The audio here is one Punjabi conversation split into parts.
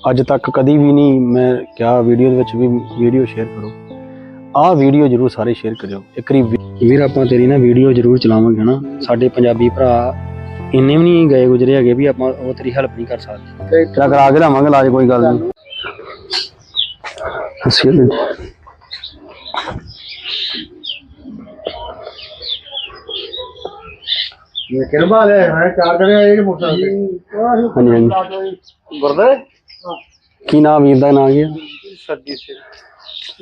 ਅੱਜ ਤੱਕ ਕਦੀ ਵੀ ਨਹੀਂ ਮੈਂ ਕਿਹਾ ਵੀਡੀਓ ਦੇ ਵਿੱਚ ਵੀ ਵੀਡੀਓ ਸ਼ੇਅਰ ਕਰੋ। ਆਹ ਵੀਡੀਓ ਜਰੂਰ ਸਾਰੇ ਸ਼ੇਅਰ ਕਰਿਓ। ਇੱਕ ਵਾਰੀ ਵੀਰ, ਆਪਾਂ ਤੇਰੀ ਨਾ ਵੀਡੀਓ ਜਰੂਰ ਚਲਾਵਾਂਗੇ ਨਾ ਸਾਡੇ ਪੰਜਾਬੀ ਭਰਾ ਇੰਨੇ ਵੀ ਨਹੀਂ ਗਏ ਗੁਜਰੇ ਹੈਗੇ ਵੀ ਆਪਾਂ ਉਹ ਤੇਰੀ ਹੈਲਪ ਨਹੀਂ ਕਰ ਸਕਦੇ। ਤੇਰਾ ਕਰਾ ਕੇ ਲਾਵਾਂਗੇ ਇਲਾਜ ਕੋਈ ਗੱਲ ਨਹੀਂ। ਅਸੀਂ ਇਹ ਕਿਰਬਾ ਲੈ ਹੈ ਚਾਰ ਮੋਟਰਸਾਈਕਲ ਹਾਂਜੀ ਹਾਂਜੀ। ਗੁਰਦੇ? ਕੀ ਨਾਮ ਵੀਰ ਦਾ ਨਾਂ ਕੀ ਆ ਸੇ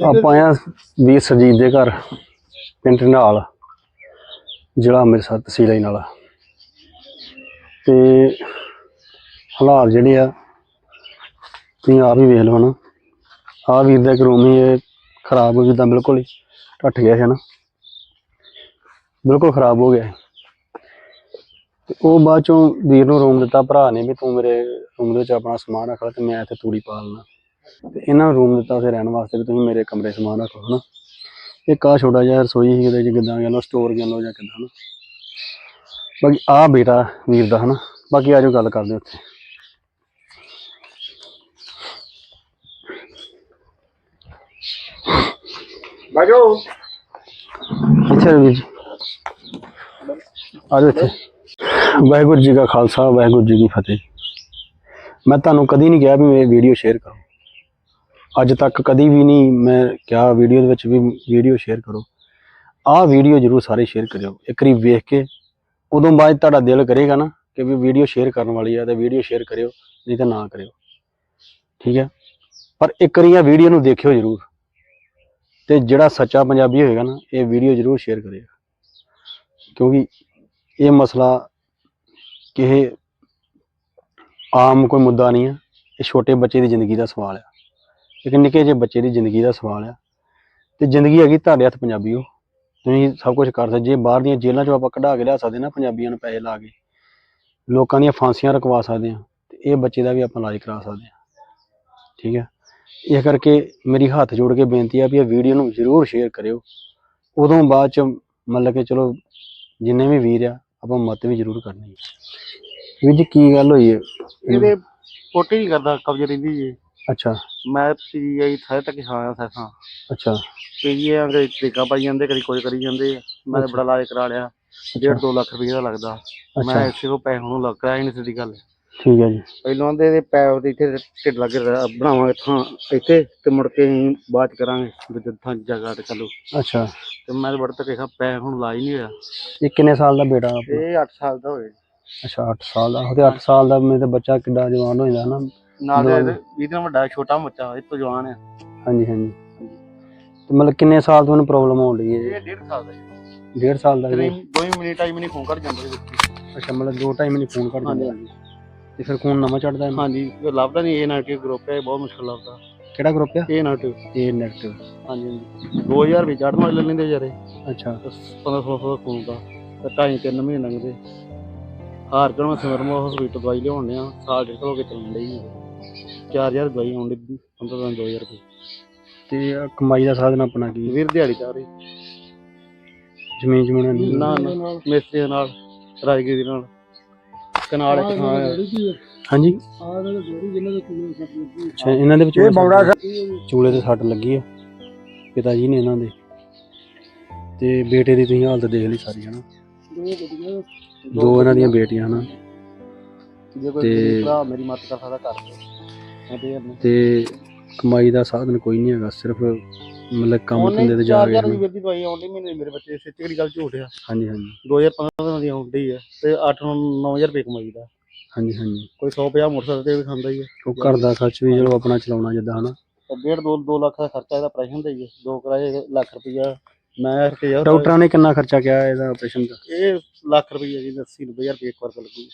ਆਪਾਂ ਆਇਆ ਵੀਰ ਸਰਜੀਤ ਦੇ ਘਰ ਪਿੰਡ ਨਾਲ ਜ਼ਿਲ੍ਹਾ ਅੰਮ੍ਰਿਤਸਰ ਤਹਿਸੀਲ ਹੀ ਨਾਲ ਤੇ ਹਾਲਾਤ ਜਿਹੜੇ ਆ ਤੁਸੀਂ ਆਪ ਹੀ ਵੇਖ ਲਓ ਨਾ ਆਹ ਵੀਰ ਦਾ ਇੱਕ ਰੂਮ ਹੀ ਇਹ ਖਰਾਬ ਹੋ ਜਿੱਦਾਂ ਬਿਲਕੁਲ ਹੀ ਟੱਟ ਗਿਆ ਹੈ ਨਾ ਬਿਲਕੁਲ ਖਰਾਬ ਹੋ ਗਿਆ। ਹੈ। ਤੇ ਉਹ ਬਾਅਦ ਚੋਂ ਵੀਰ ਨੂੰ ਰੂਮ ਦਿੱਤਾ ਭਰਾ ਨੇ ਵੀ ਤੂੰ ਮੇਰੇ ਰੂਮ ਦੇ ਵਿੱਚ ਆਪਣਾ ਸਮਾਨ ਰੱਖ ਲੈ ਤੇ ਮੈਂ ਇੱਥੇ ਤੂੜੀ ਪਾ ਲੈਣਾ ਤੇ ਇਹਨਾਂ ਨੂੰ ਰੂਮ ਦਿੱਤਾ ਉੱਥੇ ਰਹਿਣ ਵਾਸਤੇ ਵੀ ਤੁਸੀਂ ਮੇਰੇ ਕਮਰੇ ਸਮਾਨ ਰੱਖੋ ਹਨਾ। ਇੱਕ ਆ ਛੋਟਾ ਜਿਹਾ ਰਸੋਈ ਸੀ ਇਹਦੇ 'ਚ ਕਿੱਦਾਂ ਕਹਿ ਲਓ ਸਟੋਰ ਕਹਿ ਲਓ ਜਾਂ ਕਿੱਦਾਂ ਹਨਾ। ਬਾਕੀ ਆ ਬੇਟਾ ਵੀਰ ਦਾ ਹਨਾ। ਬਾਕੀ ਆਜੋ ਗੱਲ ਕਰਦੇ ਉੱਥੇ। ਬਾਜੋ। ਇੱਥੇ ਵੀਰ ਜੀ। ਆਜੋ ਇੱਥੇ। ਵਾਹਿਗੁਰੂ ਜੀ ਕਾ ਖਾਲਸਾ, ਵਾਹਿਗੁਰੂ ਜੀ ਕੀ ਫਤਿਹ ਮੈਂ ਤੁਹਾਨੂੰ ਕਦੀ ਨਹੀਂ ਕਿਹਾ ਵੀ ਮੇਰੀ ਵੀਡੀਓ ਸ਼ੇਅਰ ਕਰੋ। ਅੱਜ ਤੱਕ ਕਦੀ ਵੀ ਨਹੀਂ ਮੈਂ ਕਿਹਾ ਵੀਡੀਓ ਦੇ ਵਿੱਚ ਵੀ ਵੀਡੀਓ ਸ਼ੇਅਰ ਕਰੋ। ਆਹ ਵੀਡੀਓ ਜਰੂਰ ਸਾਰੇ ਸ਼ੇਅਰ ਕਰਿਓ। ਇੱਕ ਵਾਰੀ ਵੇਖ ਕੇ, ਉਦੋਂ ਬਾਅਦ ਤੁਹਾਡਾ ਦਿਲ ਕਰੇਗਾ ਨਾ ਕਿ ਵੀ ਵੀਡੀਓ ਸ਼ੇਅਰ ਕਰਨ ਵਾਲੀ ਆ ਤੇ ਵੀਡੀਓ ਸ਼ੇਅਰ ਕਰਿਓ, ਨਹੀਂ ਤਾਂ ਨਾ ਕਰਿਓ। ਠੀਕ ਹੈ? ਪਰ ਇੱਕ ਵਾਰੀ ਆ ਵੀਡੀਓ ਨੂੰ ਦੇਖਿਓ ਜਰੂਰ। ਤੇ ਜਿਹੜਾ ਸੱਚਾ ਪੰਜਾਬੀ ਹੋਏਗਾ ਨਾ, ਇਹ ਵੀਡੀਓ ਜਰੂਰ ਸ਼ੇਅਰ ਕਰੇਗਾ ਕਿਉਂਕਿ ਇਹ ਮਸਲਾ ਇਹ ਆਮ ਕੋਈ ਮੁੱਦਾ ਨਹੀਂ ਆ ਇਹ ਛੋਟੇ ਬੱਚੇ ਦੀ ਜ਼ਿੰਦਗੀ ਦਾ ਸਵਾਲ ਆ ਇੱਕ ਨਿੱਕੇ ਜਿਹੇ ਬੱਚੇ ਦੀ ਜ਼ਿੰਦਗੀ ਦਾ ਸਵਾਲ ਆ ਤੇ ਜ਼ਿੰਦਗੀ ਹੈਗੀ ਤੁਹਾਡੇ ਹੱਥ ਪੰਜਾਬੀਓ। ਤੁਸੀਂ ਸਭ ਕੁਝ ਕਰ ਸਕਦੇ ਜੇ ਬਾਹਰ ਦੀਆਂ ਜੇਲ੍ਹਾਂ ਚੋਂ ਆਪਾਂ ਕਢਾ ਕੇ ਲਿਆ ਸਕਦੇ ਨਾ ਪੰਜਾਬੀਆਂ ਨੂੰ ਪੈਸੇ ਲਾ ਕੇ, ਲੋਕਾਂ ਦੀਆਂ ਫਾਂਸੀਆਂ ਰਕਵਾ ਸਕਦੇ ਆ ਤੇ ਇਹ ਬੱਚੇ ਦਾ ਵੀ ਆਪਾਂ ਇਲਾਜ ਕਰਾ ਸਕਦੇ ਆ ਠੀਕ ਹੈ? ਇਸ ਕਰਕੇ ਮੇਰੀ ਹੱਥ ਜੋੜ ਕੇ ਬੇਨਤੀ ਆ ਵੀ ਇਹ ਵੀਡੀਓ ਨੂੰ ਜ਼ਰੂਰ ਸ਼ੇਅਰ ਕਰਿਓ। ਉਦੋਂ ਬਾਅਦ ਚ ਮਤਲਬ ਕਿ ਚਲੋ ਜਿੰਨੇ ਵੀ ਵੀਰ ਆ ਆਪਾਂ ਮਤ ਵੀ ਜ਼ਰੂਰ ਕਰਨੀ ਹੈ। ਵੀਰ ਜੀ ਕੀ ਗੱਲ ਹੋਈ ਹੈ? ਇਹਦੇ ਪੋਟੀ ਨਹੀਂ ਕਰਦਾ ਕਬਜ਼ੇ ਰਹਿੰਦੀ ਜੀ। ਅੱਛਾ। ਮੈਂ ਪੀਆਈ ਸਾਰੇ ਤੱਕ ਹਾਂ ਸੈਸਾਂ ਅੱਛਾ। ਪੀਏ ਅੰਗੇ ਤਰੀਕਾ ਪਾਈ ਜਾਂਦੇ ਕਦੀ ਕੋਈ ਕਰੀ ਜਾਂਦੇ। ਮੈਂ ਬੜਾ ਇਲਾਜ ਕਰਾ ਲਿਆ। ਡੇਢ ਦੋ ਲੱਖ ਰੁਪਏ ਦਾ ਲੱਗਦਾ। ਮੈਂ ਇਸੇ ਕੋ ਪੈਸੇ ਨੂੰ ਲੱਗ ਕਰਾਇਆ ਨਹੀਂ ਸਿੱਧੀ ਗੱਲ। ਠੀਕ ਹੈ ਜੀ। ਪਹਿਲਾਂ ਦੇ ਇਹਦੇ ਪੈਰ ਦੇ ਇੱਥੇ ਢਿੱਡ ਲੱਗ ਰਿਹਾ ਬਣਾਵਾਂਗੇ ਥਾਂ ਇੱਥੇ ਤੇ ਮੁੜ ਕੇ ਅਸੀਂ ਬਾਅਦ ਚ ਕਰਾਂਗੇ ਦੂਜੇ ਥਾਂ ਜਗ੍ਹਾ ਤੇ ਚਲੋ। ਅੱਛਾ। ਤੇ ਮੈਂ ਬੜਾ ਤੱਕ ਕਿਹਾ ਪੈਰ ਹੁਣ ਲਾ ਹੀ ਨਹੀਂ ਹੋਇਆ। ਇਹ ਕਿੰਨੇ ਸਾਲ ਦਾ ਬੇਟਾ ਆਪਣਾ? ਇਹ 8 ਸਾਲ ਦਾ ਹੋਏ ਅੱਛਾ 8 ਸਾਲ ਦਾ। ਉਹਦੇ 8 ਸਾਲ ਦਾ ਮੇਰੇ ਤਾਂ ਬੱਚਾ ਕਿੱਡਾ ਜਵਾਨ ਹੋ ਜਾਂਦਾ ਨਾ। ਨਾਲ। ਇਹਦੇ ਇਹਦੇ ਨਾਲ ਵੱਡਾ ਛੋਟਾ ਬੱਚਾ ਇਹ ਤੋਂ ਜਵਾਨ ਹੈ ਹਾਂਜੀ ਹਾਂਜੀ। ਤੇ ਮਤਲਬ ਕਿੰਨੇ ਸਾਲ ਤੋਂ ਇਹਨੂੰ ਪ੍ਰੋਬਲਮ ਰਹੀ ਹੈ ਇਹ ਡੇਢ ਸਾਲ ਦਾ ਹੈ ਡੇਢ ਸਾਲ ਦਾ ਹੀ ਮਿੰਟ ਟਾਈਮ ਨਹੀਂ ਫੋਨ ਕਰ ਜਾਂਦਾ ਅੱਛਾ ਮਤਲਬ ਦੋ ਟਾਈਮ ਨਹੀਂ ਫੋਨ ਕਰ ਦਿੰਦਾ ਹਾਂਜੀ। ਤੇ ਫਿਰ ਖੂਨ ਨਵਾਂ ਚੜਦਾ ਇਹਨੂੰ? ਹਾਂਜੀ ਇਹ ਲੱਭਦਾ ਨਹੀਂ ਇਹ ਨਾ ਕਿ ਗਰੁੱਪ ਹੈ ਬਹੁਤ ਮੁਸ਼ਕਲ ਲੱਭਦਾ। ਕਿਹੜਾ ਗਰੁੱਪ ਆ? ਇਹ ਨਾ ਟੂ ਇਹ ਨੈਗੇਟਿਵ ਹਾਂਜੀ। ਹਾਂਜੀ 2000 ਵੀ ਚੜਨ ਵਾਲੇ ਲੈ ਲੈਂਦੇ ਯਾਰੇ ਅੱਛਾ। 1500 ਦਾ ਖੂਨ ਦਾ। ਤੇ ਢਾਈ ਤਿੰਨ ਮਹੀਨੇ ਲੰਘਦੇ। ਹਾਰ ਕੇ ਮੈਂ ਸਿਮਰਮਾ ਹਸਪੀਟਲ ਦਵਾਈ ਲਿਆਉਣ ਡਿਆ। ਸਾਲ ਡੇਢ ਹੋ ਕੇ ਚੱਲਣ ਹੈ 4000 ਦਵਾਈ ਆਉਣ ਡਈ 15 ਦਿਨ 2000 ਰੁਪਏ ਤੇ ਕਮਾਈ ਦਾ ਸਾਧਨ ਆਪਣਾ ਕੀ ਹੈ? ਵੀਰ ਦਿਹਾੜੀ ਚਾਹ ਰਹੀ। ਜ਼ਮੀਨ ਜਮੂਨ ਨਹੀਂ। ਨਾ ਨਾ। ਮਿਸਤਰੀ ਦੇ ਨਾਲ ਰਾਜਗੀਰੀ ਦੇ ਨਾਲ। ਕਨਾਲ ਇੱਕ ਥਾਂ ਹੈ ਹਾਂਜੀ। ਅੱਛਾ ਇਹਨਾਂ ਦੇ ਵਿੱਚ ਇਹ ਬੌੜਾ ਚੂਲੇ ਤੇ ਸੱਟ ਲੱਗੀ ਆ। ਪਿਤਾ ਜੀ ਨੇ ਇਹਨਾਂ ਦੇ। ਤੇ ਬੇਟੇ ਦੀ ਤੁਸੀਂ ਹਾਲਤ ਦੇਖ ਲਈ ਸਾਰੀ ਹਨਾ? ਦੋ ਇਹਨਾਂ ਦੀਆਂ ਬੇਟੀਆਂ ਹਨਾ? ਜੇ ਕੋਈ ਤੇ- ਭਰਾ ਮੇਰੀ ਮਦਦ ਕਰ ਸਕਦਾ ਕਰ ਦੇ। ਮੈਂ ਤੇ ਯਾਰ ਨਹੀਂ ਤੇ ਕਮਾਈ ਦਾ ਸਾਧਨ ਕੋਈ ਨਹੀਂ ਹੈਗਾ ਸਿਰਫ ਮਤਲਬ ਕੰਮ ਧੰਦੇ ਤੇ ਜਾ ਰਹੇ 4000 ਦੀ ਨੇ ਵੀਰ ਦੀ ਦਵਾਈ ਆਉਂਦੀ ਮਹੀਨੇ ਮੇਰੇ ਬੱਚੇ ਕਿਹੜੀ ਗੱਲ ਝੂਠ ਆ। ਹਾਂਜੀ ਹਾਂਜੀ। 2015 ਦੀ ਆਉਂਦੀ ਹੈ ਤੇ 8 9000 ਰੁਪਏ ਕਮਾਈ ਦਾ। ਹਾਂਜੀ ਹਾਂਜੀ। ਕੋਈ 150 ਮੋਟਰਸਾਈਕਲ ਤੇ ਵੀ ਖਾਂਦਾ ਹੀ ਹੈ ਉਹ ਘਰ ਦਾ ਖਰਚ ਵੀ ਚਲੋ ਆਪਣਾ ਚਲਾਉਣਾ ਜਿੱਦਾਂ ਹਨਾ? ਤੇ ਡੇਢ 2 2 ਲੱਖ ਦਾ ਖਰਚਾ ਇਹਦਾ ਆਪਰੇਸ਼ਨ ਦਾ ਹੀ ਹੈ ਦੋ ਕਿਰਾਏ ਲੱਖ ਰੁਪਈਆ ਮੈਂ ਰੁਪਈਆ ਡਾਕਟਰਾਂ ਨੇ ਕਿੰਨਾ ਖਰਚਾ ਕਿਹਾ ਇਹਦਾ ਆਪਰੇਸ਼ਨ ਦਾ? ਇਹ ਲੱਖ ਰੁਪਈਆ ਜੀ 80 90000 ਰੁਪਏ ਇੱਕ ਵਾਰ ਦਾ ਲੱਗੂ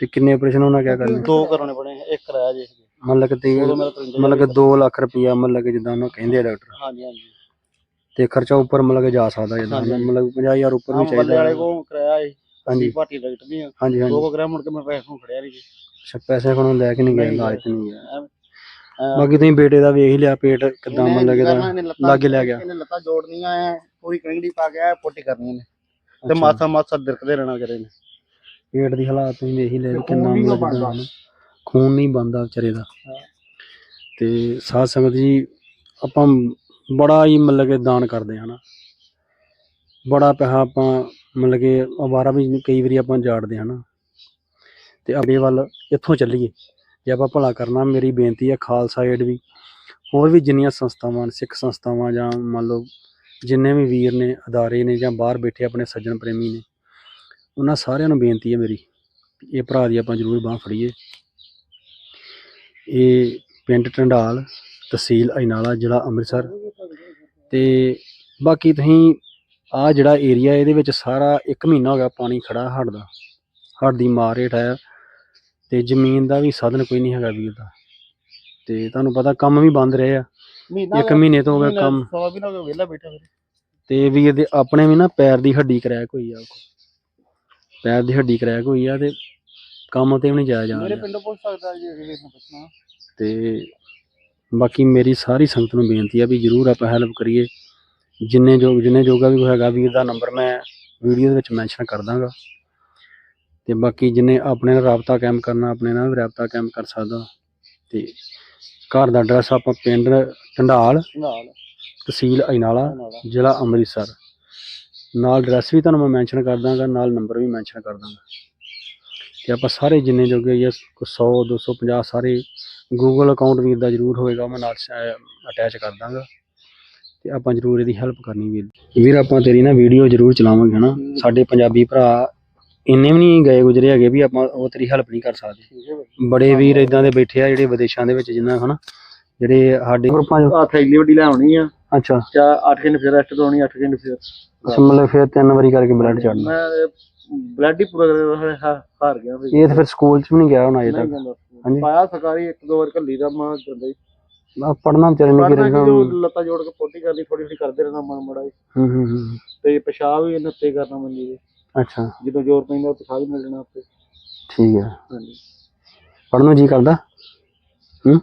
ਤੇ ਕਿੰਨੇ ਆਪਰੇਸ਼ਨ ਉਹਨਾਂ ਕਿਆ ਕਰਨੇ? ਦੋ ਕਰਾਉਣੇ ਪੜੇ ਇੱਕ ਕਰਾਇਆ ਜੀ ਮਤਲਬ ਕਿ ਤੇ ਉਦੋਂ ਮੇਰਾ 53 ਮਤਲਬ ਕਿ 2 ਲੱਖ ਰੁਪਈਆ ਮਤਲਬ ਕਿ ਜਿੱਦਾਂ ਉਹਨਾਂ ਕਹਿੰਦੇ ਆ ਡਾਕਟਰ ਹਾਂਜੀ ਹਾਂਜੀ ਤੇ ਖਰਚਾ ਉੱਪਰ ਮਤਲਬ ਕਿ ਜਾ ਸਕਦਾ ਜਿੱਦਾਂ ਹਾਂਜੀ। ਮਤਲਬ 50000 ਉੱਪਰ ਵੀ ਬੱਲੇ ਚਾਹੀਦਾ ਵਾਲੇ ਕੋ ਕਰਾਇਆ ਹੈ ਹਾਂਜੀ। ਹਾਂਜੀ ਭਾਟੀ ਡਾਕਟਰ ਨਹੀਂ ਆ ਹਾਂਜੀ ਹਾਂਜੀ ਦੋ ਕੋ ਕਰਾਇਆ ਮੁੜ ਕੇ ਮੈਂ ਪੈਸੇ ਨੂੰ ਫੜਿਆ ਨਹੀਂ ਅੱਛਾ ਪੈਸੇ ਕੋਲੋਂ ਲੈ ਕੇ ਨਹੀਂ ਗਏ ਨਹੀਂ। ਤੇ ਨਹੀਂ ਗਿਆ ਬਾਕੀ ਤੁਸੀਂ ਬੇਟੇ ਦਾ ਵੇਖ ਹੀ ਲਿਆ ਪੇਟ ਕਿਦਾਂ ਮਤਲਬ ਕਿ ਇਹਦਾ ਲਾਗੇ ਲੈ ਗਿਆ। ਇਹਨੇ ਲੱਤਾਂ ਜੋੜਨੀਆਂ ਐ ਪੂਰੀ ਕੰਗੜੀ ਪਾ ਐ ਪੁੱਟੀ ਕਰਨੀ ਨੇ ਤੇ ਅੱਛਾ। ਮਾਸਾ ਮਾਸਾ ਦਿਰਕਦੇ ਰਹਿਣਾ ਵਿਚਾਰੇ ਨੇ ਪੇਟ ਦੀ ਹਾਲਾਤ ਤੁਸੀਂ ਦੇਖ ਹੀ ਲਿਆ ਵੀ ਕਿੰਨਾ ਮਤਲਬ। ਜਿੱਦਾਂ। ਖੂਨ ਨਹੀਂ ਬੰਦਾ ਵਿਚਾਰੇ ਦਾ। ਤੇ ਸਾਧ ਸੰਗਤ ਜੀ, ਆਪਾਂ ਬੜਾ ਹੀ ਮਤਲਬ ਕਿ ਦਾਨ ਕਰਦੇ ਹਾਂ ਨਾ। ਬੜਾ ਪੈਸਾ ਆਪਾਂ ਮਤਲਬ ਕਿ ਅਵਾਰਾ ਵੀ ਕਈ ਵਾਰੀ ਆਪਾਂ ਜਾੜਦੇ ਹਾਂ ਨਾ। ਤੇ ਅੱਗੇ ਵੱਲ ਇੱਥੋਂ ਚੱਲੀਏ। ਜੇ ਆਪਾਂ ਭਲਾ ਕਰਨਾ, ਮੇਰੀ ਬੇਨਤੀ ਹੈ ਖਾਲਸਾ ਏਡ ਵੀ, ਹੋਰ ਵੀ ਜਿੰਨੀਆਂ ਸੰਸਥਾਵਾਂ, ਸਿੱਖ ਸੰਸਥਾਵਾਂ ਜਾਂ ਮੰਨ ਲਓ ਜਿੰਨੇ ਵੀ ਵੀਰ ਨੇ, ਅਦਾਰੇ ਨੇ ਜਾਂ ਬਾਹਰ ਬੈਠੇ ਆਪਣੇ ਸੱਜਣ ਪ੍ਰੇਮੀ ਨੇ, ਉਹਨਾਂ ਸਾਰਿਆਂ ਨੂੰ ਬੇਨਤੀ ਹੈ ਮੇਰੀ, ਇਹ ਭਰਾ ਦੀ ਆਪਾਂ ਜ਼ਰੂਰ ਬਾਹ ਫੜੀਏ। ਇਹ ਪਿੰਡ ਟੰਡਾਲ ਤਹਿਸੀਲ ਅਜਨਾਲਾ ਜ਼ਿਲ੍ਹਾ ਅੰਮ੍ਰਿਤਸਰ। ਤੇ ਬਾਕੀ ਤੁਸੀਂ ਆ ਜਿਹੜਾ ਏਰੀਆ ਇਹਦੇ ਵਿੱਚ ਸਾਰਾ 1 ਮਹੀਨਾ ਹੋ ਗਿਆ ਪਾਣੀ ਖੜਾ ਹੜ੍ਹ ਦਾ ਹੜ੍ਹ ਦੀ ਮਾਰ ਹੇਠ ਹੈ ਤੇ ਜ਼ਮੀਨ ਦਾ ਵੀ ਸਾਧਨ ਕੋਈ ਨਹੀਂ ਹੈਗਾ ਵੀਰ ਦਾ। ਤੇ ਤੁਹਾਨੂੰ ਪਤਾ ਕੰਮ ਵੀ ਬੰਦ ਰਹੇ ਆ। ਮਹੀਨਾ ਇੱਕ ਮਹੀਨੇ ਤੋਂ ਹੋ ਗਿਆ ਕੰਮ। ਵਿਹਲਾ ਬੈਠਾ ਫਿਰ ਤੇ ਵੀਰ ਦੇ ਆਪਣੇ ਵੀ ਨਾ ਪੈਰ ਦੀ ਹੱਡੀ ਕਰੈਕ ਹੋਈ ਆ। ਪੈਰ ਦੀ ਹੱਡੀ ਕਰੈਕ ਹੋਈ ਆ ਤੇ ਕੰਮ ਤੇ ਵੀ ਨਹੀਂ ਜਾਇਆ ਮੇਰੇ ਜਾਂਦਾ। ਪਿੰਡੋਂ ਪੁੱਛ ਸਕਦਾ ਜੀ ਅਗਲੇ ਨੂੰ ਪੁੱਛਣਾ। ਤੇ ਬਾਕੀ ਮੇਰੀ ਸਾਰੀ ਸੰਗਤ ਨੂੰ ਬੇਨਤੀ ਆ ਵੀ ਜਰੂਰ ਆਪਾਂ ਹੈਲਪ ਕਰੀਏ। ਜਿੰਨੇ ਜੋ ਜਿੰਨੇ ਜੋਗਾ ਵੀ ਹੈਗਾ ਵੀਰ ਦਾ ਨੰਬਰ ਮੈਂ ਵੀਡੀਓ ਦੇ ਵਿੱਚ ਮੈਂਸ਼ਨ ਕਰ ਦਾਂਗਾ। ਤੇ ਬਾਕੀ ਜਿੰਨੇ ਆਪਣੇ ਨਾਲ ਰਾਬਤਾ ਕਾਇਮ ਕਰਨਾ ਆਪਣੇ ਨਾਲ ਵੀ ਰਾਬਤਾ ਕਾਇਮ ਕਰ ਸਕਦਾ। ਤੇ ਘਰ ਦਾ ਐਡਰੈਸ ਆਪਾਂ ਪਿੰਡ ਢੰਡਾਲ ਤਹਿਸੀਲ ਅਜਨਾਲਾ ਨਾਲ ਜ਼ਿਲ੍ਹਾ ਅੰਮ੍ਰਿਤਸਰ। ਨਾਲ ਐਡਰੈਸ ਵੀ ਤੁਹਾਨੂੰ ਮੈਂ ਮੈਂਸ਼ਨ ਕਰ ਦਾਂਗਾ ਨਾਲ ਨੰਬਰ ਵੀ ਮੈਂਸ਼ਨ ਕਰ ਦਾਂਗਾ। ਤੇ ਆਪਾਂ ਸਾਰੇ ਜਿੰਨੇ ਜੋਗੇ ਜਾਂ 100 250 ਸਾਰੇ ਗੂਗਲ ਅਕਾਊਂਟ ਵੀਰ ਦਾ ਜ਼ਰੂਰ ਹੋਏਗਾ ਮੈਂ ਨਾਲ ਅਟੈਚ ਕਰ ਦਾਂਗਾ। ਤੇ ਆਪਾਂ ਜ਼ਰੂਰ ਇਹਦੀ ਹੈਲਪ ਕਰਨੀ ਵੀਰ। ਵੀਰ ਆਪਾਂ ਤੇਰੀ ਨਾ ਵੀਡੀਓ ਜ਼ਰੂਰ ਚਲਾਵਾਂਗੇ ਹਨਾ? ਸਾਡੇ ਪੰਜਾਬੀ ਭਰਾ ਇੰਨੇ ਵੀ ਨਹੀਂ ਗਏ ਗੁਜਰੇ ਹੈਗੇ ਵੀ ਆਪਾਂ ਉਹ ਤੇਰੀ ਹੈਲਪ ਨਹੀਂ ਕਰ ਸਕਦੇ। ਬੜੇ ਵੀਰ ਇਦਾਂ ਦੇ ਬੈਠੇ ਆ ਜਿਹੜੇ ਵਿਦੇਸ਼ਾਂ ਦੇ ਵਿੱਚ ਜਿੰਨਾ ਹਨਾ? ਜਿਹੜੇ ਸਾਡੇ ਆ ਥੈਲੀ ਵੱਡੀ ਲੈ ਆਉਣੀ ਆ। ਅੱਛਾ। ਚਾ 8 ਘੰਟੇ ਫਿਰ ਰੈਸਟ ਕਰਾਉਣੀ 8 ਘੰਟੇ ਫਿਰ। ਮਤਲਬ ਫਿਰ ਤਿੰਨ ਵਾਰੀ ਕਰਕੇ ਬਲੱਡ ਚੜਨਾ ਬਲੱਡ ਹੀ ਪੂਰਾ ਕਰ ਹਾਰ ਹਾਰ ਗਿਆ ਫਿਰ ਇਹ ਤਾਂ ਫਿਰ ਸਕੂਲ 'ਚ ਵੀ ਨਹੀਂ ਗਿਆ ਹੁਣ ਅਜੇ ਨਹੀਂ ਤੱਕ। ਜਾਂਦਾ ਹਾਂਜੀ। ਪਾਇਆ ਸਰਕਾਰੀ ਇੱਕ ਦੋ ਵਾਰ ਘੱਲੀ ਦਾ ਮੈਂ ਜਾਂਦਾ ਹੀ। ਪੜਨਾ ਵਿਚਾਰੇ ਨੇ ਪੜਨਾ ਕਿਹੜਾ ਕਿ ਜੋ ਲੱਤਾਂ ਜੋੜ ਕੇ ਪੋਟੀ ਕਰਨੀ ਥੋੜੀ ਥੋੜੀ ਕਰਦੇ ਰਹਿਣਾ ਮਨ ਮੜਾ ਹੂੰ। ਹੂੰ ਹੂੰ ਤੇ ਪਿਸ਼ਾਬ ਵੀ ਨੱਤੇ ਕਰਨਾ ਮੰਨੀ ਦੇ। ਅੱਛਾ। ਜਦੋਂ ਜ਼ੋਰ ਪੈਂਦਾ ਪਿਸ਼ਾਬ ਵੀ ਮਿਲ ਜਾਣਾ ਆਪੇ ਠੀਕ ਹੈ। ਹਾਂਜੀ। ਪੜਨ ਨੂੰ ਜੀ ਕਰਦਾ? ਹੂੰ?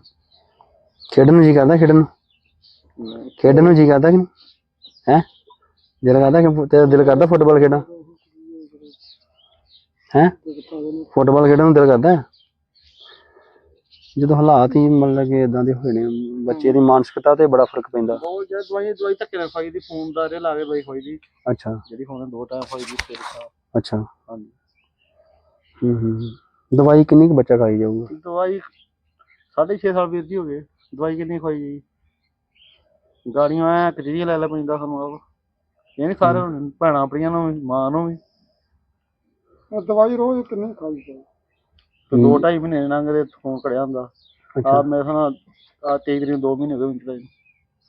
ਖੇਡਣ ਨੂੰ ਜੀ ਕਰਦਾ ਖੇਡਣ ਨੂੰ? ਖੇਡਣ ਨੂੰ ਜੀ ਕਰਦਾ ਕਿ ਨਹੀਂ? ਹੈ? ਦਿਲ ਕਰਦਾ ਕਿ ਤੇਰਾ ਦਿਲ ਕਰਦਾ ਫੁੱਟਬਾਲ ਖੇਡਾਂ ਹੈ? ਫੁੱਟਬਾਲ ਖੇਡਣ ਨੂੰ ਦਿਲ ਕਰਦਾ ਹੈ? ਜਦੋਂ ਹਾਲਾਤ ਹੀ ਮਤਲਬ ਕਿ ਇਦਾਂ ਦੇ ਹੋਏ ਨੇ ਬੱਚੇ ਦੀ ਮਾਨਸਿਕਤਾ ਤੇ ਬੜਾ ਫ਼ਰਕ ਪੈਂਦਾ। ਬਹੁਤ ਜ਼ਿਆਦਾ ਦਵਾਈ ਦਵਾਈ ਧੱਕੇ ਨਾਲ ਖਾਈ ਦੀ ਫੋਨ ਦਾ ਰੇ ਲਾ ਕੇ ਦਵਾਈ ਖਾਈ ਦੀ ਅੱਛਾ। ਜਿਹੜੀ ਹੁਣ ਦੋ ਟਾਈਮ ਖਾਈ ਦੀ ਸਿਰ ਖਾ ਅੱਛਾ। ਹਾਂਜੀ। ਹੂੰ ਹੂੰ ਹੂੰ। ਦਵਾਈ ਕਿੰਨੀ ਕੁ ਬੱਚਾ ਖਾਈ ਜਾਊਗਾ? ਦਵਾਈ ਸਾਢੇ ਛੇ ਸਾਲ ਵੀਰ ਜੀ ਹੋ ਗਏ। ਦਵਾਈ ਕਿੰਨੀ ਖਾਈ ਜੀ ਗਾੜੀਆਂ ਐ ਕਚੀਆਂ ਲੈ ਲੈ ਪੈਂਦਾ ਸਾਨੂੰ ਆਪ। ਇਹ ਨਹੀਂ ਸਾਰੇ ਭੈਣਾਂ ਆਪਣੀਆਂ ਨੂੰ ਵੀ, ਮਾਂ ਨੂੰ ਵੀ। ਦਵਾਈ ਰੋਜ਼ ਕਿੰਨੀ ਖਾਈ ਜਾਏ? ਤੇ ਦੋ ਢਾਈ ਮਹੀਨੇ ਲੰਘਦੇ ਫੋਨ ਕੜਿਆ ਹੁੰਦਾ। ਆ ਮੇਰੇ ਸਾਹ ਆ ਤੇਈ ਤਰੀਕ ਨੂੰ ਦੋ ਮਹੀਨੇ ਹੋ ਗਏ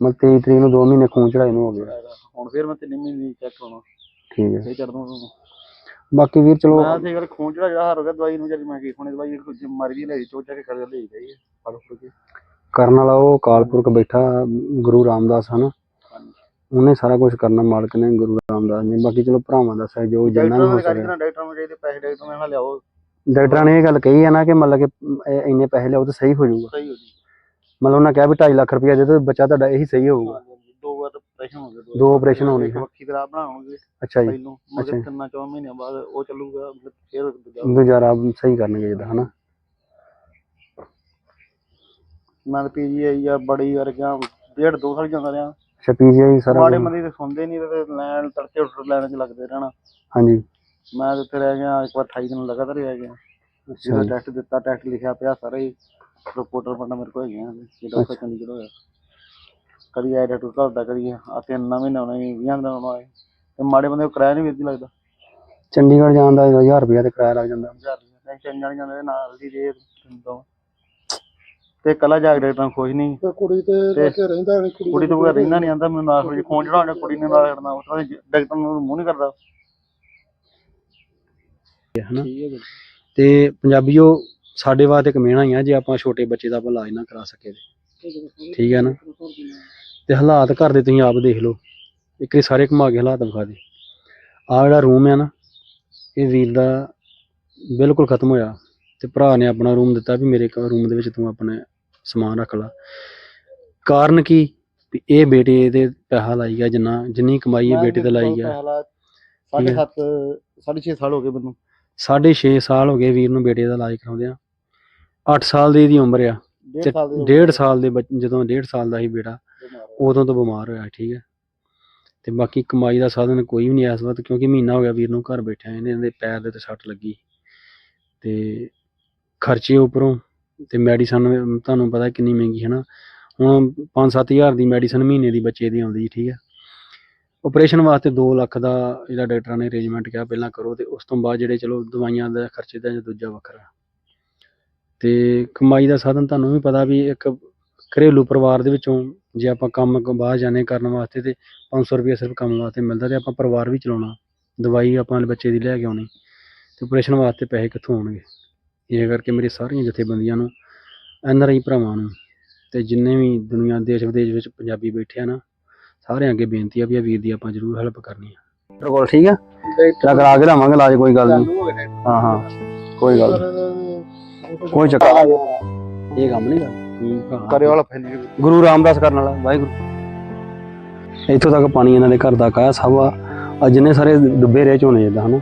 ਮਤਲਬ 23 ਤਰੀਕ ਨੂੰ 2 ਮਹੀਨੇ ਖੂਨ ਚੜਾਈ ਨੂੰ ਹੋ ਗਿਆ। ਹੁਣ ਫਿਰ ਮੈਂ ਤਿੰਨ ਮਹੀਨੇ ਚੈੱਕ ਕਰਾਉਣਾ ਠੀਕ ਹੈ। ਫੇਰ ਚੜ ਦੂੰਗਾ ਬਾਕੀ ਵੀਰ ਚਲੋ ਮੈਂ ਤੇ ਅਗਰ ਖੂਨ ਜਿਹੜਾ ਜਿਹੜਾ ਹਾਰ ਹੋ ਗਿਆ ਦਵਾਈ ਨੂੰ ਜਦ ਮੈਂ ਕੀ ਖੋਣੇ ਦਵਾਈ ਕੁਝ ਮਰ ਵੀ ਲਈ ਚੋਚਾ ਕੇ ਕਰ ਲਈ ਜਾਈਏ ਫੜ ਫੜ ਕੇ। ਕਰਨ ਵਾਲਾ ਉਹ ਕਾਲਪੁਰਖ ਬੈਠਾ ਗੁਰੂ ਰਾਮਦਾਸ ਹਨ। ਉਹਨੇ ਸਾਰਾ ਕੁਝ ਕਰਨਾ ਮਾਲਕ ਨੇ ਗੁਰੂ ਰਾਮਦਾਸ ਨੇ ਬਾਕੀ ਚਲੋ ਭਰਾਵਾਂ ਦਾ ਸਹਿਯੋਗ ਜਿੰਨਾ ਹੋ ਨੇ ਸਕੇ। ਕਹਿੰਦਾ ਡਾਕਟਰ ਨੂੰ ਚਾਹੀਦੇ ਪੈਸੇ ਡਾਕਟਰ ਨੇ ਨਾਲ ਲਿਆਓ। ਡਾਕਟਰਾਂ ਨੇ ਇਹ ਗੱਲ ਕਹੀ ਹੈ ਨਾ ਕਿ ਮਤਲਬ ਕਿ ਇਹ ਇੰਨੇ ਪੈਸੇ ਲਿਆਓ ਤਾਂ ਸਹੀ ਹੋ ਜਾਊਗਾ। ਸਹੀ ਹੋ ਜੀ ਮਤਲਬ ਉਹਨਾਂ ਕਿਹਾ ਵੀ 2.5 ਲੱਖ ਰੁਪਇਆ ਦੇ ਦਿਓ ਬੱਚਾ ਤੁਹਾਡਾ ਇਹੀ ਸਹੀ ਹੋਊਗਾ। ਦੋ ਵਾਰ ਆਪਰੇਸ਼ਨ ਹੋ ਗਏ ਦੋ operation ਹੋਣੇ ਇੱਕ ਹੈ। ਵੱਖੀ ਤਰ੍ਹਾਂ ਬਣਾਉਣਗੇ ਅੱਛਾ ਜੀ ਪਹਿਲੋਂ ਮਗਰ। ਤਿੰਨਾਂ ਚੌਂ ਮਹੀਨਿਆਂ ਬਾਅਦ ਉਹ ਚੱਲੂਗਾ ਫਿਰ ਦੂਜਾ। ਗੁਜ਼ਾਰਾ ਸਹੀ ਕਰਨਗੇ ਜਿੱਦਾਂ ਹਨਾ? ਮੈਂ ਤਾਂ ਪੀਜੀਆਈ ਆ ਬੜੀ ਵਾਰ ਗਿਆ ਡੇਢ ਦੋ ਸਾਲ ਜਾਂਦਾ ਰਿਹਾ। ਅੱਛਾ ਪੀਜੀਆਈ ਸਾਰਾ ਮਾੜੇ। ਮੰਦੀ ਤੇ ਸੁਣਦੇ ਨਹੀਂ ਤੇ ਲੈਣ ਤੜਕੇ ਉੱਠ ਲੈਣ ਚ ਲੱਗਦੇ ਰਹਿਣਾ। ਹਾਂਜੀ। ਮੈਂ ਤੇ ਉੱਥੇ ਰਹਿ ਗਿਆ ਇੱਕ ਵਾਰ 28 ਦਿਨ ਲਗਾਤਾਰ ਰਹਿ ਗਿਆ। ਜਦੋਂ ਜੀ। ਟੈਸਟ ਦਿੱਤਾ ਟੈਸਟ ਲਿਖਿਆ ਪਿਆ ਸਾਰਾ ਹੀ। ਰਿਪੋਰਟਰ ਬੰਦਾ ਮੇਰੇ ਕੋਲ ਹੈਗੇ ਆ ਜਿਹੜਾ ਉੱਥੇ ਚੰਡੀਗੜ੍ਹ ਹੋਇਆ। ਕਦੀ ਆਇਆ ਡਾਕਟਰ ਘਰ ਦਾ ਕਦੀ ਆ ਤਿੰਨ ਨਵੇਂ ਨੇ ਆਉਣਾ ਵੀਹਾਂ ਦਿਨ ਆਉਣਾ ਹੈ ਤੇ ਮਾੜੇ ਬੰਦੇ ਨੂੰ ਕਿਰਾਇਆ ਨਹੀਂ ਵੀਰ ਲੱਗਦਾ। ਚੰਡੀਗੜ੍ਹ ਜਾਣ ਦਾ 1000 ਰੁਪਇਆ ਤੇ ਕਿਰਾਇਆ ਲੱਗ ਜਾਂਦਾ। ਹਜ਼ਾਰ ਟੈਨਸ਼ਨ ਜਾਣੀ ਜਾਂਦੇ ਨਾਲ ਦੀ ਰੇਟ ਦਿੰਦਾ। ਤੇ ਕੱਲਾ ਜਾ ਕੇ ਡਾਕਟਰਾਂ ਖੁਸ਼ ਨਹੀਂ। ਤੇ ਕੁੜੀ ਤੇ ਰਹਿੰਦਾ ਨਹੀਂ ਕੁੜੀ ਕੁੜੀ ਤੋਂ ਬਗੈਰ ਰਹਿੰਦਾ ਨਹੀਂ? ਆਂਦਾ ਮੈਨੂੰ ਨਾਲ ਖੁਸ਼ ਖੂਨ ਚੜਾਉਣਾ ਕੁੜੀ ਨੇ ਨਾਲ ਖੜਨਾ ਉਸ ਤੋਂ ਡਾਕਟਰ ਨੂੰ ਮੂੰਹ ਨਹੀਂ ਕਰਦਾ। ਹਨਾ? ਠੀਕ ਹੈ ਜੀ। ਤੇ ਪੰਜਾਬੀਓ ਸਾਡੇ ਵਾਸਤੇ ਇੱਕ ਮਿਹਣਾ ਹੀ ਆ ਜੇ ਆਪਾਂ ਛੋਟੇ ਬੱਚੇ ਦਾ ਇਲਾਜ ਨਾ ਕਰਾ ਸਕੇ ਤੇ। ਠੀਕ ਹੈ ਨਾ? ਤੇ ਹਾਲਾਤ ਘਰ ਦੇ ਤੁਸੀਂ ਆਪ ਦੇਖ ਲਓ। ਇੱਕ ਵਾਰੀ ਸਾਰੇ ਘੁਮਾ ਕੇ ਹਾਲਾਤ ਵਿਖਾ ਦੇ। ਆ ਜਿਹੜਾ ਰੂਮ ਹੈ ਨਾ ਇਹ ਵੀਰ ਦਾ ਬਿਲਕੁਲ ਖਤਮ ਹੋਇਆ। ਤੇ ਭਰਾ ਨੇ ਆਪਣਾ ਰੂਮ ਦਿੱਤਾ ਵੀ ਮੇਰੇ ਰੂਮ ਦੇ ਵਿੱਚ ਤੂੰ ਆਪਣੇ ਸਮਾਨ ਰੱਖ ਲੈ। ਕਾਰਨ ਕੀ? ਵੀ ਇਹ ਬੇਟੇ ਦੇ ਪੈਸਾ ਲਾਈ ਗਿਆ ਜਿੰਨਾ ਜਿੰਨੀ ਕਮਾਈ ਇਹ ਬੇਟੇ ਤੇ ਲਾਈ ਗਿਆ। ਸਾਢੇ ਸੱਤ ਸਾਢੇ ਛੇ ਸਾਲ ਹੋ ਗਏ ਮੈਨੂੰ। ਸਾਢੇ ਛੇ ਸਾਲ ਹੋ ਗਏ ਵੀਰ ਨੂੰ ਬੇਟੇ ਦਾ ਇਲਾਜ ਕਰਾਉਂਦੇ ਆ। 8 ਸਾਲ ਦੀ ਇਹਦੀ ਉਮਰ ਆ। ਡੇਢ ਸਾਲ ਦੇ ਦੇ ਜਦੋਂ ਡੇਢ ਸਾਲ ਦਾ ਸੀ ਬੇਟਾ। ਉਦੋਂ ਤੋਂ ਬਿਮਾਰ ਹੋਇਆ ਠੀਕ ਹੈ। ਤੇ ਬਾਕੀ ਕਮਾਈ ਦਾ ਸਾਧਨ ਕੋਈ ਵੀ ਨਹੀਂ ਇਸ ਵਕਤ ਕਿਉਂਕਿ ਮਹੀਨਾ ਹੋ ਗਿਆ ਵੀਰ ਨੂੰ ਘਰ ਬੈਠਿਆ ਇਹਨੇ ਇਹਦੇ ਪੈਰ ਦੇ ਤੇ ਸੱਟ ਲੱਗੀ। ਤੇ ਖਰਚੇ ਉੱਪਰੋਂ ਤੇ ਮੈਡੀਸਨ ਤੁਹਾਨੂੰ ਪਤਾ ਕਿੰਨੀ ਮਹਿੰਗੀ ਹੈ ਨਾ ਹੁਣ 5-7000 ਦੀ ਮੈਡੀਸਨ ਮਹੀਨੇ ਦੀ ਬੱਚੇ ਦੀ ਆਉਂਦੀ, ਠੀਕ ਹੈ ਆਪਰੇਸ਼ਨ ਵਾਸਤੇ 2 ਲੱਖ ਦਾ ਇਹਦਾ ਡਾਕਟਰਾਂ ਨੇ ਅਰੇਂਜਮੈਂਟ ਕਿਹਾ, ਪਹਿਲਾਂ ਕਰੋ ਤੇ ਉਸ ਤੋਂ ਬਾਅਦ ਜਿਹੜੇ ਚਲੋ ਦਵਾਈਆਂ ਦਾ ਖਰਚੇ ਦਾ ਜਾਂ ਦੂਜਾ ਵੱਖਰਾ। ਤੇ ਕਮਾਈ ਦਾ ਸਾਧਨ ਤੁਹਾਨੂੰ ਵੀ ਪਤਾ ਵੀ ਇੱਕ ਘਰੇਲੂ ਪਰਿਵਾਰ ਦੇ ਵਿੱਚੋਂ ਜੇ ਆਪਾਂ ਕੰਮ ਕ- ਬਾਹਰ ਜਾਣੇ ਕਰਨ ਵਾਸਤੇ ਤੇ 500 ਰੁਪਏ ਸਿਰਫ ਕੰਮ ਵਾਸਤੇ ਮਿਲਦਾ ਤੇ ਆਪਾਂ ਪਰਿਵਾਰ ਵੀ ਚਲਾਉਣਾ, ਦਵਾਈ ਆਪਾਂ ਬੱਚੇ ਦੀ ਲੈ ਕੇ ਆਉਣੀ, ਤੇ ਆਪਰੇਸ਼ਨ ਵਾਸਤੇ ਪੈਸੇ ਕਿੱਥੋਂ ਆਉਣਗੇ? ਇਹ ਕਰਕੇ ਮੇਰੀ ਸਾਰੀਆਂ ਜਥੇਬੰਦੀਆਂ ਨੂੰ ਐਨ ਆਰ ਆਈ ਭਰਾਵਾਂ ਨੂੰ ਤੇ ਜਿੰਨੇ ਵੀ ਦੁਨੀਆ ਦੇਸ਼ ਵਿਦੇਸ਼ ਵਿੱਚ ਪੰਜਾਬੀ ਬੈਠੇ ਆ ਨਾ ਸਾਰਿਆਂ ਅੱਗੇ ਬੇਨਤੀ ਆ ਵੀ ਇਹ ਵੀਰ ਦੀ ਆਪਾਂ ਜ਼ਰੂਰ ਹੈਲਪ ਕਰਨੀ ਆ। ਤੇਰੇ ਕੋਲ ਠੀਕ ਆ? ਤੇਰਾ ਕਰਾ ਕੇ ਲਾਵਾਂਗੇ ਇਲਾਜ ਕੋਈ ਗੱਲ ਨਹੀਂ। ਹੋ ਹਾਂ ਕੋਈ ਗੱਲ ਨੀ। ਕੋਈ ਚੱਕਰ। ਇਹ ਕੰਮ ਨਹੀਂ ਕਰ ਵਾਲਾ ਫੈਲੀ ਗੁਰੂ ਰਾਮਦਾਸ ਕਰਨ ਵਾਲਾ ਵਾਹਿਗੁਰੂ। ਇੱਥੋਂ ਤੱਕ ਪਾਣੀ ਇਹਨਾਂ ਦੇ ਘਰ ਤੱਕ ਆਇਆ ਸਭ ਆ। ਜਿੰਨੇ ਸਾਰੇ ਡੁੱਬੇ ਰਹੇ ਝੋਨੇ ਜਿੱਦਾਂ ਹਨਾ?